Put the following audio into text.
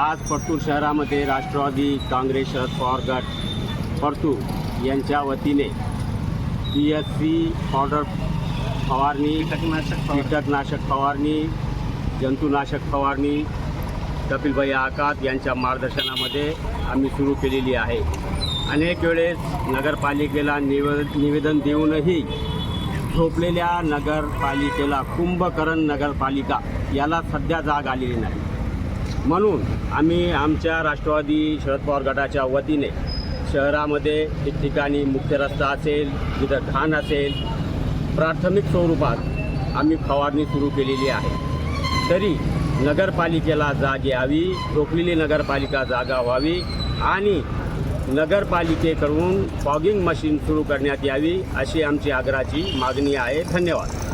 आज परतूर शहरामध्ये राष्ट्रवादी काँग्रेस शरद पवार गट परतूर यांच्या वतीने पी एस सी पावडर फवारणी कीटकनाशक फवारणी. जंतुनाशक फवारणी कपिलभाई आकात यांच्या मार्गदर्शनामध्ये आम्ही सुरू केलेली आहे. अनेक वेळेस नगरपालिकेला निवेद निवेदन देऊनही झोपलेल्या नगरपालिकेला कुंभकरण नगरपालिका याला सध्या जाग आलेली नाही. म्हणून आम्ही आमच्या राष्ट्रवादी शरद पवार गटाच्या वतीने शहरामध्ये ठिकठिकाणी मुख्य रस्ता असेल जिथं घाण असेल प्राथमिक स्वरूपात आम्ही फवारणी सुरू केलेली आहे. तरी नगरपालिकेला जाग यावी रोखलेली नगरपालिका जागा व्हावी आणि नगरपालिकेकडून फॉगिंग मशीन सुरू करण्यात यावी अशी आमची आग्रहाची मागणी आहे. धन्यवाद.